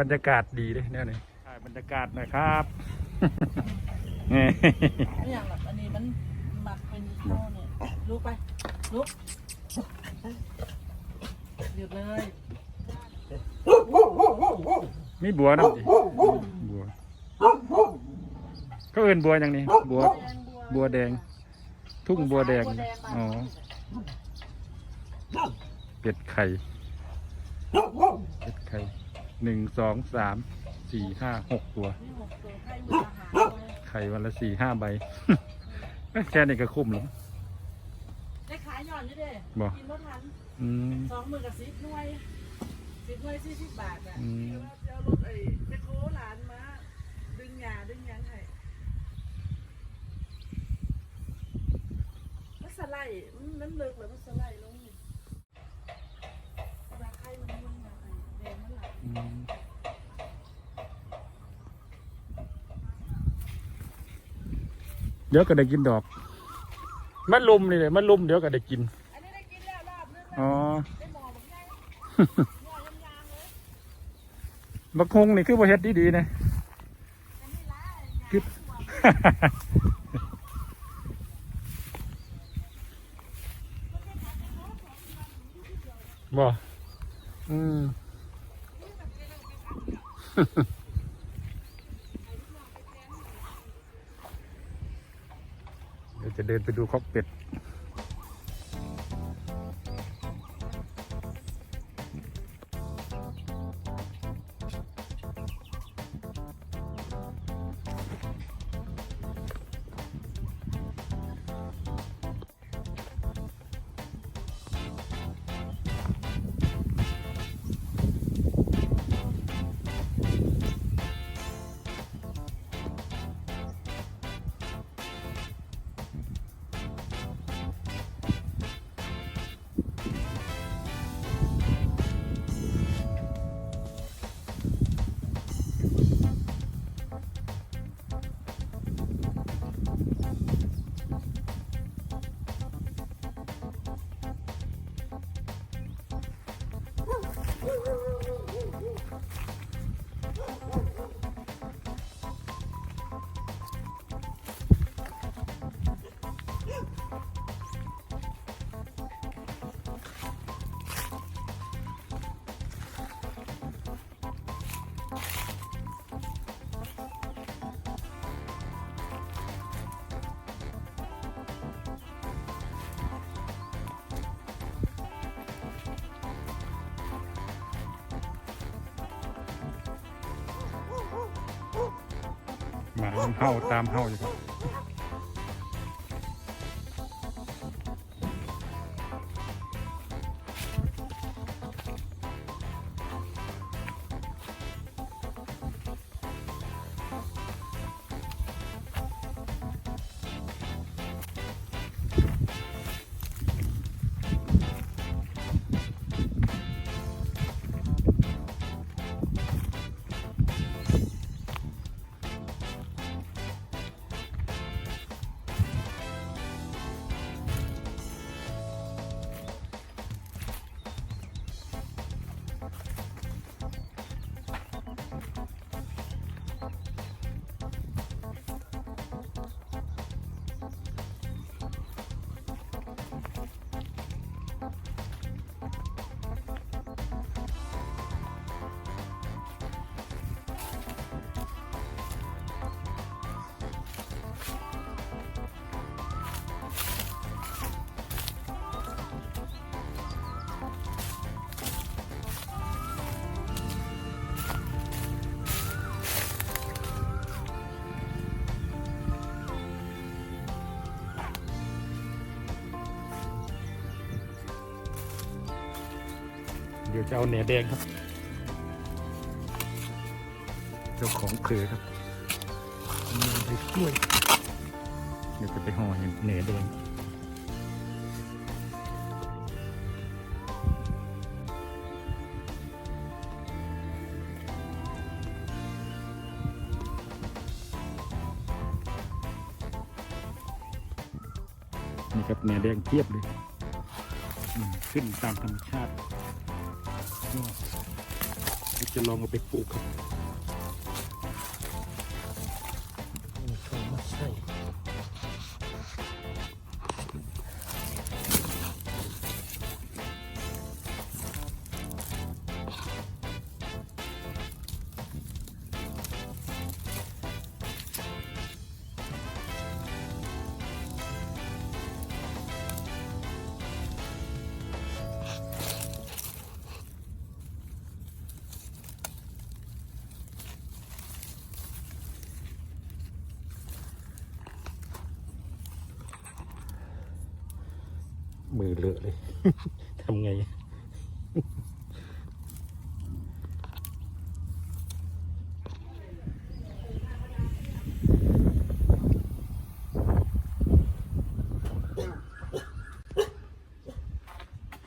บรรยากาศดีเลยเนี่ยนี่ถ่ายบรรยากาศหน่อยครับนี่ไม่อย่างหรอกอันนี้มันหมักเป็นข้าวเนี่ยลุกไปลุกหยุดเลยมีบัวนะดิบัวก็เอินบัวอย่างนี้บัวบัวแดง ทุ่งบัวแดงอ๋อเป็ดไข่เป็ดไข่ หนึ่งสองสามสี่ห้าหกตัวนี่หกตัวให้มืออาหารเลยไข่วันละสี่ห้าใบ แค่นี้ก็คุ้มแล้ว ได้ขายหย่อนนี่เด้บ่ กินรถทันอืม สองหมื่นกับสิบหน่วยสิบหน่วยสี่สิบบาทอะอืมเดี๋ยวเราจะเอารถไอ้ไปโคหลานมา ดึงหยาดึงหยังให้มันสไลด์มันมันเลิกเลยมันสไลด์ลงนี่ราคามันมันหนาไอ้แดงมันหลาย อืม เดี๋ยวก็ได้กินดอกมันลุมนี่เลยมันลุมเดี๋ยวก็ได้กินอันนี้ได้กินแล้วรอบนึงอ๋อได้หมอแบบไงหมอยำๆเลยบักฮงนี่คือบ่เฮ็ดดีๆนะอันนี้ละคือบ่อืม เดี๋ยว จะเดินไปดูคอกเป็ด หมาเห่าตามเห่าอยู่ครับ เดี๋ยวจะเอาเนื้อแดงครับ เจ้าของเผือครับนี่ไปกล้วย เดี๋ยวจะไปห่อเนื้อแดงนี่ครับเนื้อแดงเทียบเลยอืมขึ้นตามธรรมชาติก็ จะลองเอาไปปลูกครับ มือเลอะเลย ทำไง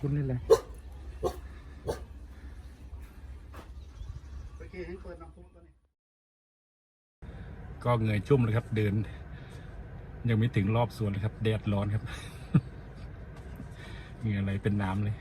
คุณนี่แหละโอเคให้เปิดน้ำพุตัวนี้ก็เหงื่อชุ่มเลยครับ เดิน ยังไม่ถึงรอบสวนเลยครับ แดดร้อนครับ เหงื่ออะไรเป็นน้ำเลย